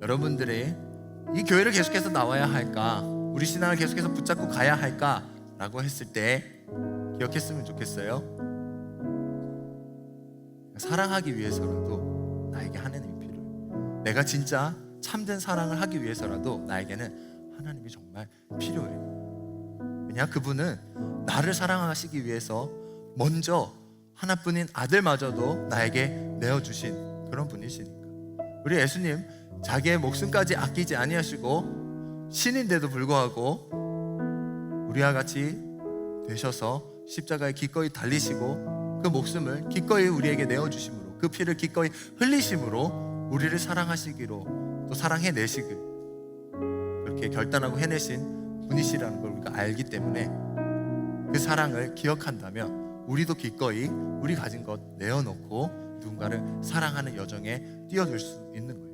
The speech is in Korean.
여러분들이 이 교회를 계속해서 나와야 할까? 우리 신앙을 계속해서 붙잡고 가야 할까?라고 했을 때 기억했으면 좋겠어요. 사랑하기 위해서라도 나에게 하나님이 필요해. 내가 진짜 참된 사랑을 하기 위해서라도 나에게는 하나님이 정말 필요해. 왜냐 그분은 나를 사랑하시기 위해서 먼저 하나뿐인 아들마저도 나에게 내어 주신 그런 분이시니까. 우리 예수님 자기의 목숨까지 아끼지 아니하시고 신인데도 불구하고 우리와 같이 되셔서 십자가에 기꺼이 달리시고 그 목숨을 기꺼이 우리에게 내어 주심으로 그 피를 기꺼이 흘리심으로 우리를 사랑하시기로 또 사랑해 내시길 그렇게 결단하고 해내신 분이시라는 걸 우리가 알기 때문에 그 사랑을 기억한다면 우리도 기꺼이 우리 가진 것 내어놓고 누군가를 사랑하는 여정에 뛰어들 수 있는 거예요.